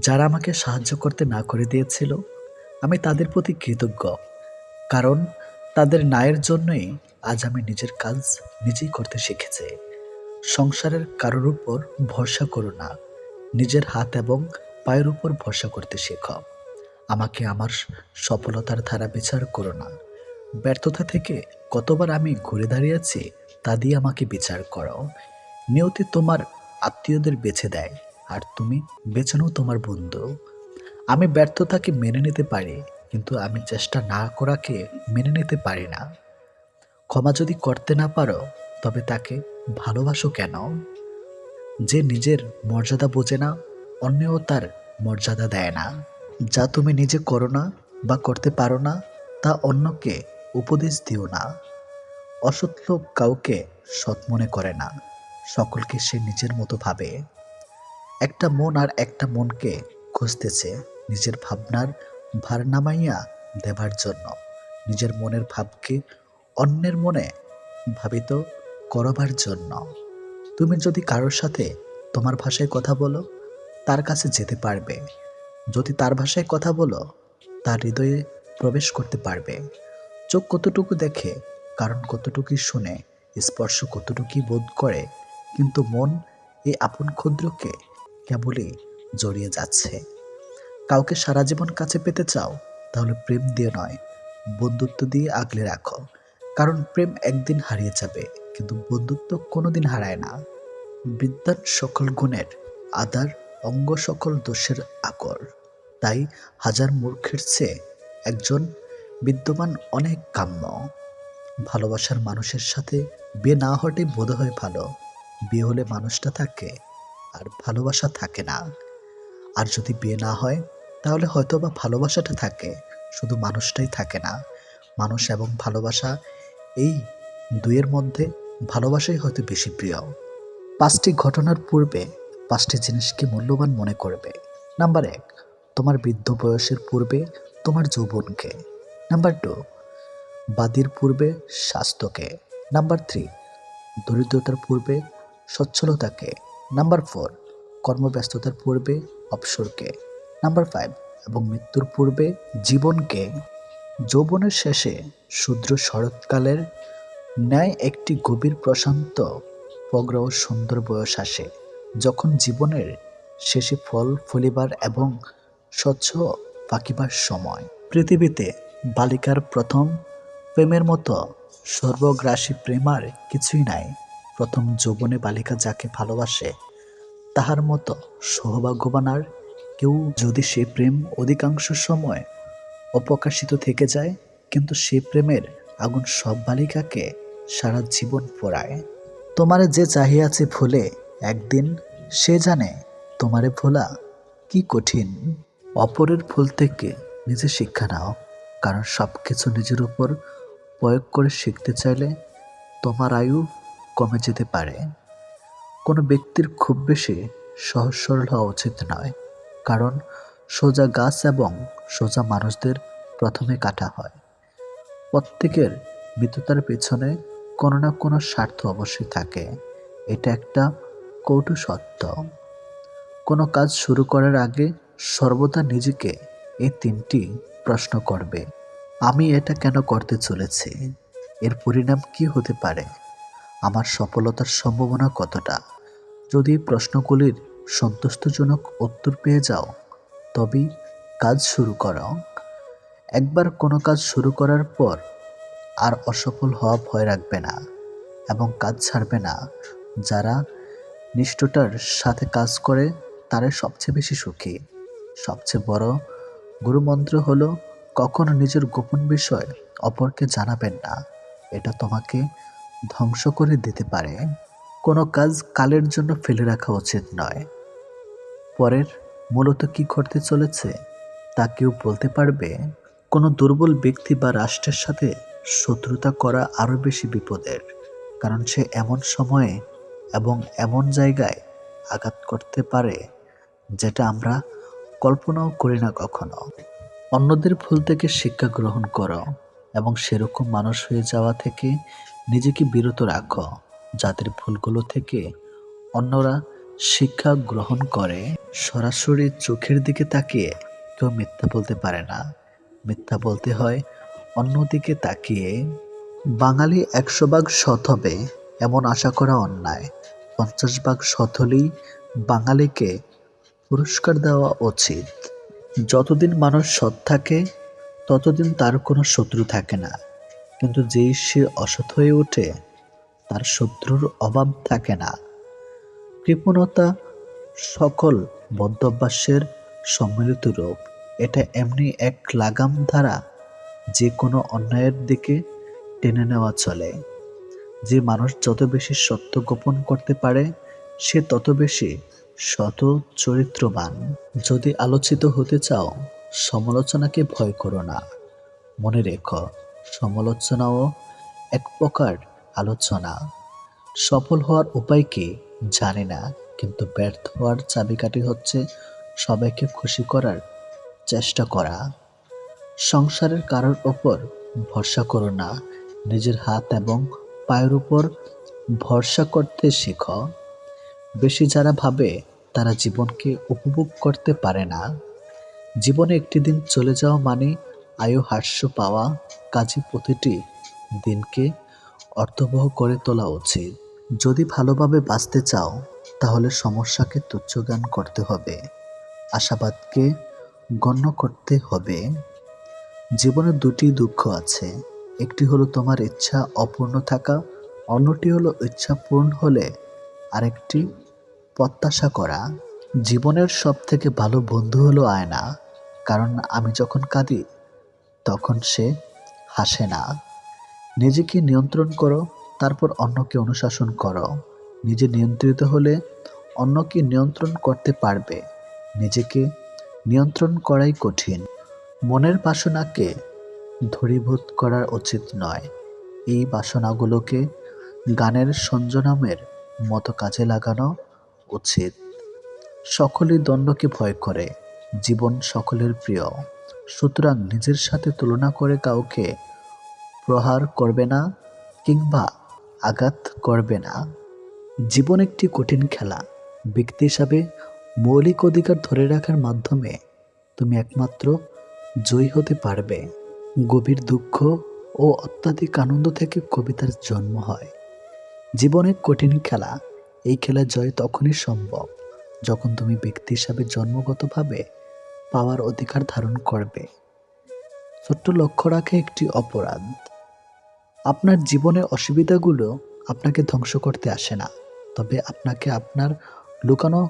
যারা আমাকে সাহায্য করতে না করে দিয়েছিল, আমি তাদের প্রতি কৃতজ্ঞ। কারণ তাদের নায়ের জন্যই আজ আমি নিজের কাজ নিজেই করতে শিখেছি। সংসারের কারোর উপর ভরসা করো না। নিজের হাত এবং পায়ের উপর ভরসা করতে শেখো। আমাকে আমার সফলতার ধারা বিচার করো না। ব্যর্থতা থেকে কতবার আমি ঘুরে দাঁড়িয়েছি, তা দিয়ে আমাকে বিচার করো। নিয়তি তোমার আত্মীয়দের বেছে দেয়। আর তুমি বেছে নাও তোমার বন্ধু। আমি ব্যর্থতাকে মেনে নিতে পারি, কিন্তু আমি চেষ্টা না করাকে মেনে নিতে পারি না। ক্ষমা যদি করতে না পারো, তবে তাকে ভালোবাসো কেন? যে নিজের মর্যাদা বোঝে না, অন্যও তার মর্যাদা দেয় না। যা তুমি নিজে করো না বা করতে পারো না, তা অন্যকে উপদেশ দিও না। অসৎ লোক কাউকে সৎ মনে করে না, সকলকে সে নিজের মতো ভাবে। একটা মন আর একটা মনকে খুঁজতেছে নিজের ভাবনার ভার নামাইয়া দেবার জন্য। নিজের মনের ভাবকে অন্যের মনে ভাবিত করবার জন্য। তুমি যদি কারোর সাথে তোমার ভাষায় কথা বলো, তার কাছে যেতে পারবে। যদি তার ভাষায় কথা বলো, তার হৃদয়ে প্রবেশ করতে পারবে। চোখ কতটুকু দেখে, কারণ কতটুকুই শুনে, স্পর্শ কতটুকুই বোধ করে, কিন্তু মন এই আপন ক্ষুদ্রকে কেবলই জড়িয়ে যাচ্ছে। কাউকে সারা জীবন কাছে পেতে চাও, তাহলে প্রেম দিয়ে নয়, বন্ধুত্ব দিয়ে আগলে রাখো। কারণ প্রেম একদিন হারিয়ে যাবে, কিন্তু বন্ধুত্ব কোনোদিন হারায় না। বিদ্যান সকল গুণের আদার, অঙ্গ সকল দোষের আকর। তাই হাজার মূর্খের চেয়ে একজন বিদ্যমান অনেক কাম্য। ভালোবাসার মানুষের সাথে বিয়ে না হটে বোধ হয় ভালো। বিয়ে হলে মানুষটা থাকে আর ভালোবাসা থাকে না। আর যদি বিয়ে না হয়, তাহলে হয়তো বা ভালোবাসাটা থাকে, শুধু মানুষটাই থাকে না। মানুষ এবং ভালোবাসা, এই দুয়ের মধ্যে ভালোবাসাই হয়তো বেশি প্রিয়। পাঁচটি ঘটনার পূর্বে পাঁচটি জিনিসকে মূল্যবান মনে করবে। নাম্বার এক, তোমার বৃদ্ধ বয়সের পূর্বে তোমার যৌবনকে। নাম্বার টু, বাদির পূর্বে স্বাস্থ্যকে। নাম্বার থ্রি, দরিদ্রতার পূর্বে সচ্ছলতাকে। নাম্বার ফোর কর্মব্যস্ততার পূর্বে অবসরকে নাম্বার ফাইভ এবং মৃত্যুর পূর্বে জীবনকে যৌবনের শেষে শূদ্র শরৎকালের ন্যায় একটি গভীর প্রশান্ত, প্রগ্রহ সুন্দর বয়স আসে, যখন জীবনের শেষে ফল ফলিবার এবং স্বচ্ছ পাকিবার সময়। পৃথিবীতে বালিকার প্রথম প্রেমের মতো সর্বগ্রাসী প্রেমার কিছুই নাই। প্রথম যৌবনে বালিকা যাকে ভালোবাসে, তাহার মতো সৌভাগ্যবান আর কেউ যদি সে প্রেম অধিকাংশ সময় অপ্রকাশিত থেকে যায়, কিন্তু সে প্রেমের আগুন সব বালিকাকে সারা জীবন পোড়ায়। তোমারে যে চাহিয়াছে ভুলে, একদিন সে জানে তোমারে ভোলা কি কঠিন। অপরের ভুল থেকে নিজে শিক্ষা নাও, কারণ সব কিছু নিজের উপর প্রয়োগ করে শিখতে চাইলে তোমার আয়ু কমে যেতে পারে। কোনো ব্যক্তির খুব বেশি সহজ সরল হওয়া উচিত নয়, কারণ সোজা গাছ এবং সোজা মানুষদের প্রথমে কাটা হয়। প্রত্যেকের মৃত্যুতার পেছনে কোনো না কোনো স্বার্থ অবশ্যই থাকে। এটা একটা কৌটু সত্য। কোনো কাজ শুরু করার আগে সর্বদা নিজেকে এই তিনটি প্রশ্ন করবে, আমি এটা কেন করতে চলেছি? এর পরিণাম কি হতে পারে? সফলতার সম্ভাবনা কতটা? যদি প্রশ্নগুলির সন্তুষ্টজনক উত্তর পেয়ে যাও, তবেই কাজ শুরু করো। একবার কোনো কাজ শুরু করার পর আর অসফল হওয়া ভয় রাখবে না এবং কাজ ছাড়বে না। যারা নিষ্ঠতার সাথে কাজ করে তারাই সবচেয়ে বেশি সুখী। সবচেয়ে বড় গুরুমন্ত্র হলো, কখনো নিজের গোপন বিষয় অপরকে জানাবেন না। এটা তোমাকে ধ্বংস করে দিতে পারে, কোনো কাজ কালের জন্য ফেলে রাখা উচিত নয়। পরের, মূলত কি ঘটতে চলেছে, তা কেউ বলতে পারবে। কোনো দুর্বল ব্যক্তি বা রাষ্ট্রের সাথে শত্রুতা করা আরও বেশি বিপদের, কারণ সে এমন সময়ে এবং এমন জায়গায় আঘাত করতে পারে, যেটা আমরা কল্পনাও করি না কখনো। অন্যদের ভুল থেকে শিক্ষা গ্রহণ করো। এবং সেরকম মানুষ হয়ে যাওয়া থেকে নিজেকে বিরত রাখো। যাদের ভুলগুলো থেকে অন্যরা শিক্ষা গ্রহণ করে, সরাসরি চোখের দিকে তাকিয়ে কেউ মিথ্যা বলতে পারে না। মিথ্যা বলতে হয় অন্যদিকে তাকিয়ে। বাঙালি একশো ভাগ সৎ হবে এমন আশা করা অন্যায়। পঞ্চাশ ভাগ সৎ হলেই বাঙালিকে পুরস্কার দেওয়া উচিত। যতদিন মানুষ সৎ থাকে ততদিন তার কোনো শত্রু থাকে না। কিন্তু যেই সে অসৎ হয়ে ওঠে, তার শত্রুর অভাব থাকে না। কৃপণতা সকল বদ্ধভ্যাসের সম্মিলিত রূপ। এটা এমনি এক লাগাম ধারা যে কোনো অন্যায়ের দিকে টেনে নেওয়া চলে। যে মানুষ যত বেশি সত্য গোপন করতে পারে, সে তত বেশি শত চরিত্রবান। যদি আলোচিত হতে চাও সমালোচনাকে ভয় করো না। মনে রেখো, সমালোচনাও এক প্রকার আলোচনা। সফল হওয়ার উপায় কি জানি না, কিন্তু ব্যর্থ হওয়ার চাবিকাঠি হচ্ছে সবাইকে খুশি করার চেষ্টা করা। সংসারের কারোর ওপর ভরসা করো না, নিজের হাত এবং পায়ের উপর ভরসা করতে শেখো। বেশি যারা ভাবে, তারা জীবনকে উপভোগ করতে পারে না। জীবনে একটি দিন চলে যাওয়া মানে আয়ু হাস্য পাওয়া কাজে প্রতিটি দিনকে অর্থবহ করে তোলা উচিত। যদি ভালোভাবে বাঁচতে চাও, তাহলে সমস্যাকে তুচ্ছজ্ঞান করতে হবে। আশাবাদকে গণ্য করতে হবে। জীবনে দুটি দুঃখ আছে। একটি হলো তোমার ইচ্ছা অপূর্ণ থাকা, অন্যটি হলো ইচ্ছা পূর্ণ হলে আরেকটি প্রত্যাশা করা। জীবনের সব থেকে ভালো বন্ধু হলো আয়না। কারণ আমি যখন কাঁদি, তখন সে হাসে না। নিজেকে নিয়ন্ত্রণ করো, তারপর অন্যকে অনুশাসন করো। নিজে নিয়ন্ত্রিত হলে অন্যকে নিয়ন্ত্রণ করতে পারবে। নিজেকে নিয়ন্ত্রণ করাই কঠিন। মনের বাসনাকে ধূরীভূত করার উচিত নয়। এই বাসনাগুলোকে গানের সঞ্জনামের মতো কাজে লাগানো উচিত। সকলেই দ্বন্দ্বকে ভয় করে। জীবন সকলের প্রিয়। সুতরাং নিজের সাথে তুলনা করে কাউকে প্রহার করবে না কিংবা আঘাত করবে না। জীবন একটি কঠিন খেলা। ব্যক্তি হিসাবে মৌলিক অধিকার ধরে রাখার মাধ্যমে তুমি একমাত্র জয়ী হতে পারবে। গভীর দুঃখ ও অত্যাধিক আনন্দ থেকে কবিতার জন্ম হয়। জীবন কঠিন খেলা। এই খেলা জয় তখনই সম্ভব যখন তুমি ব্যক্তি হিসাবে জন্মগতভাবে পাওয়ার অধিকার ধারণ করবে। ছোট্ট লক্ষ্য রাখে একটি অপরাধ। আপনার জীবনের অসুবিধাগুলো আপনাকে ধ্বংস করতে আসে না, তবে আপনাকে আপনার লুকানো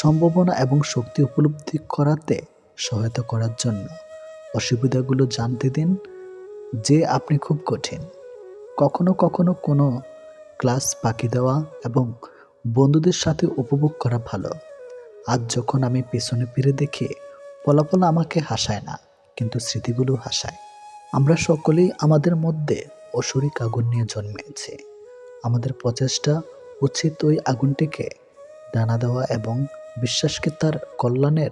সম্ভাবনা এবং শক্তি উপলব্ধি করাতে সহায়তা করার জন্য অসুবিধাগুলো জানতে দিন যে আপনি খুব কঠিন। কখনো কখনো কোনো ক্লাস বাকি দেওয়া এবং বন্ধুদের সাথে উপভোগ করা ভালো। আজ যখন আমি পেছনে ফিরে দেখি ফলাফল আমাকে হাসায় না, কিন্তু স্মৃতিগুলো হাসায়। আমরা সকলেই আমাদের মধ্যে অসুরিক আগুন নিয়ে জন্মেছি। আমাদের প্রচেষ্টা উচিত ওই আগুনটিকে দানা দেওয়া এবং বিশ্বাসকে তার কল্যাণের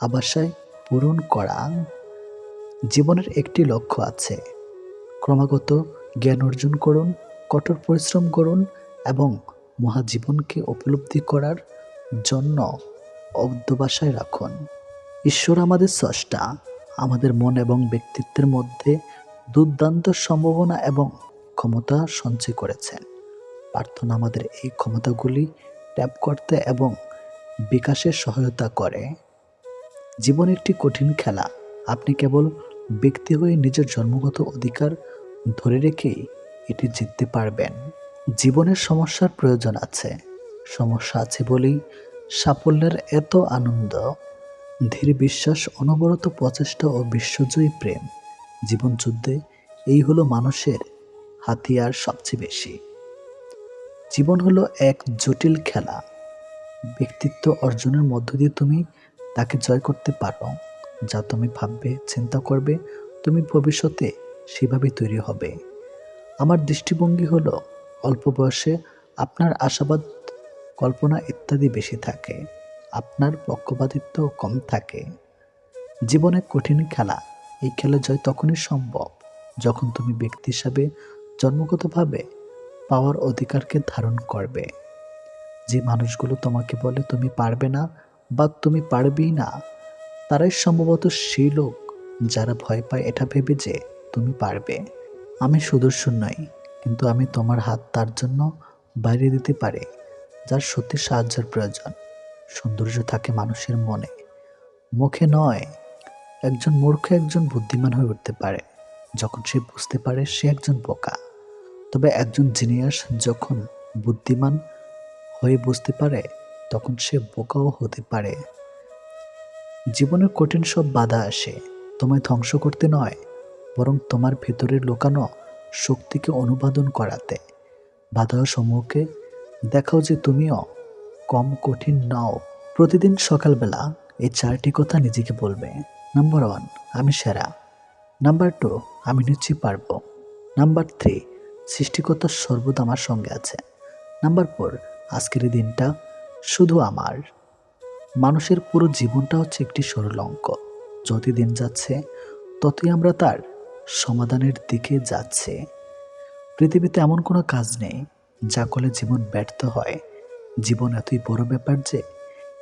আবাসায় পূরণ করা। জীবনের একটি লক্ষ্য আছে। ক্রমাগত জ্ঞান অর্জন করুন, কঠোর পরিশ্রম করুন এবং মহাজীবনকে উপলব্ধি করার জন্য অধ্যবাসায় রাখুন। ঈশ্বর আমাদের স্রষ্টা, আমাদের মন এবং ব্যক্তিত্বের মধ্যে দুর্দান্ত সম্ভাবনা এবং ক্ষমতা সঞ্চয় করেছেন। প্রার্থনা আমাদের এই ক্ষমতাগুলি ট্যাপ করতে এবং বিকাশে সহায়তা করে। জীবন একটি কঠিন খেলা। আপনি কেবল ব্যক্তি হয়ে নিজের জন্মগত অধিকার ধরে রেখেই এটি জিততে পারবেন। জীবনের সমস্যার প্রয়োজন আছে। সমস্যা আছে বলেই সাফল্যের এত আনন্দ। ধীর বিশ্বাস, অনবরত প্রচেষ্টা ও বিশ্বজয়ী প্রেম। জীবনযুদ্ধে এই হলো মানুষের হাতিয়ার সবচেয়ে বেশি। জীবন হলো এক জটিল খেলা। ব্যক্তিত্ব অর্জনের মধ্য দিয়ে তুমি তাকে জয় করতে পারো। যা তুমি ভাববে, চিন্তা করবে, তুমি ভবিষ্যতে সেভাবে তৈরি হবে। আমার দৃষ্টিভঙ্গি হলো, অল্প বয়সে আপনার আশাবাদ, কল্পনা ইত্যাদি বেশি থাকে। আপনার পক্ষপাতিত্ব কম থাকে। জীবনে কঠিন খেলা, এই খেলা জয় তখনই সম্ভব যখন তুমি ব্যক্তি হিসাবে জন্মগতভাবে পাওয়ার অধিকারকে ধারণ করবে। যে মানুষগুলো তোমাকে বলে, তুমি পারবে না বা তুমি পারবেই না, তারাই সম্ভবত সেই লোক যারা ভয় পায় এটা ভেবে যে তুমি পারবে। আমি সুদর্শন নই, কিন্তু আমি তোমার হাত তার জন্য বাইরে দিতে পারি, যার সত্যি সাহায্যের প্রয়োজন। সৌন্দর্য থাকে মানুষের মনে। মুখে নয়, একজন মূর্খ একজন বুদ্ধিমান হয়ে উঠতে পারে। যখন সে বুঝতে পারে, সে একজন বোকা। তবে একজন জিনিয়াস যখন বুদ্ধিমান হয়ে বুঝতে পারে, তখন সে বোকাও হতে পারে। জীবনের কঠিন সব বাধা আসে। তোমায় ধ্বংস করতে নয়, বরং তোমার ভেতরে লুকানো শক্তিকে অনুবাদন করাতে। বাধা সমূহকে দেখাও যে তুমিও কম কঠিন নাও। প্রতিদিন সকালবেলা এই চারটি কথা নিজেকে বলবে। নাম্বার ওয়ান আমি সেরা। নাম্বার টু আমি নিশ্চয়ই পারব। নাম্বার থ্রি সৃষ্টিকর্তা সর্বদা আমার সঙ্গে আছে। নাম্বার ফোর আজকের এই দিনটা শুধু আমার। মানুষের পুরো জীবনটা হচ্ছে একটি সরল অঙ্ক। যত দিন যাচ্ছে, ততই আমরা তার সমাধানের দিকে যাচ্ছে। পৃথিবীতে এমন কোনো কাজ নেই যা করলে জীবন ব্যর্থ হয়। জীবন এতই বড় ব্যাপার যে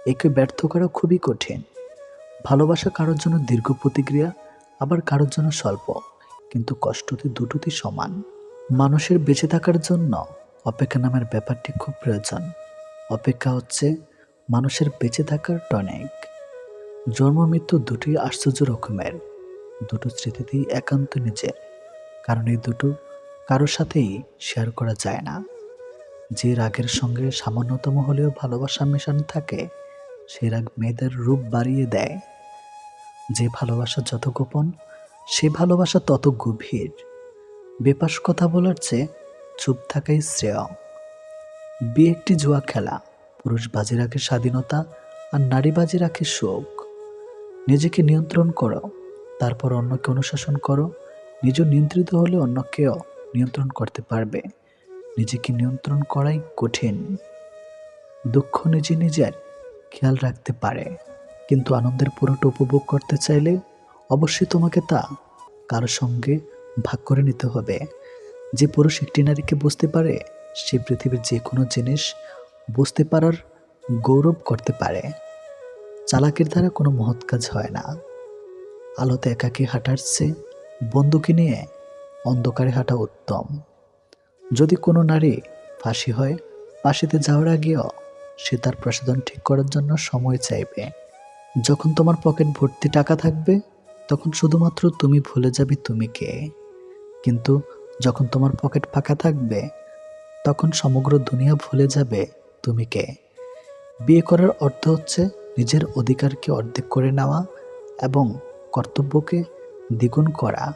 একে ব্যর্থ করা খুবই কঠিন। ভালোবাসা কারোর জন্য দীর্ঘ প্রতিক্রিয়া, আবার কারোর জন্য স্বল্প। কিন্তু কষ্টতে দুটোতেই সমান। মানুষের বেঁচে থাকার জন্য অপেক্ষা নামের ব্যাপারটি খুব প্রয়োজন। অপেক্ষা হচ্ছে মানুষের বেঁচে থাকার টনিক। জন্ম মৃত্যু দুটোই আশ্চর্য রকমের। দুটো স্মৃতিতেই একান্ত নিজের। কারণ এই দুটো কারোর সাথেই শেয়ার করা যায় না। যে রাগের সঙ্গে সামান্যতম হলেও ভালোবাসা মেশানো থাকে, সে রাগ মেয়েদের রূপ বাড়িয়ে দেয়। যে ভালোবাসা যত গোপন, সে ভালোবাসা তত গভীর। বেপাস কথা বলার চেয়ে চুপ থাকাই শ্রেয়। বিয়ে একটি জুয়া খেলা, পুরুষ বাজি রাখে স্বাধীনতা আর নারী বাজি রাখে শোক। নিজেকে নিয়ন্ত্রণ করো, তারপর অন্যকে অনুশাসন করো, নিজ নিয়ন্ত্রিত হলে অন্যকেও নিয়ন্ত্রণ করতে পারবে। নিজেকে নিয়ন্ত্রণ করাই কঠিন। দুঃখ নিজে নিজের খেয়াল রাখতে পারে। কিন্তু আনন্দের পুরোটা উপভোগ করতে চাইলে অবশ্যই তোমাকে তা কারও সঙ্গে ভাগ করে নিতে হবে। যে পুরুষ একটি নারীকে বুঝতে পারে, সে পৃথিবীর যে কোনো জিনিস বুঝতে পারার গৌরব করতে পারে। চালাকের দ্বারা কোনো মহৎ কাজ হয় না। আলোতে একাকী হাঁটার চেয়ে বন্দুকি নিয়ে অন্ধকারে হাঁটা উত্তম। যদি কোনো নারী ফাঁসি হয়, ফাঁসিতে যাওয়ার আগেও সে তার প্রসাধন ঠিক করার জন্য সময় চাইবে। যখন তোমার পকেট ভর্তি টাকা থাকবে, তখন শুধুমাত্র তুমি ভুলে যাবে তুমি কে। কিন্তু যখন তোমার পকেট ফাঁকা থাকবে, তখন সমগ্র দুনিয়া ভুলে যাবে তুমি কে। বিয়ে করার অর্থ হচ্ছে নিজের অধিকারকে অর্ধেক করে নেওয়া এবং কর্তব্যকে দ্বিগুণ করা।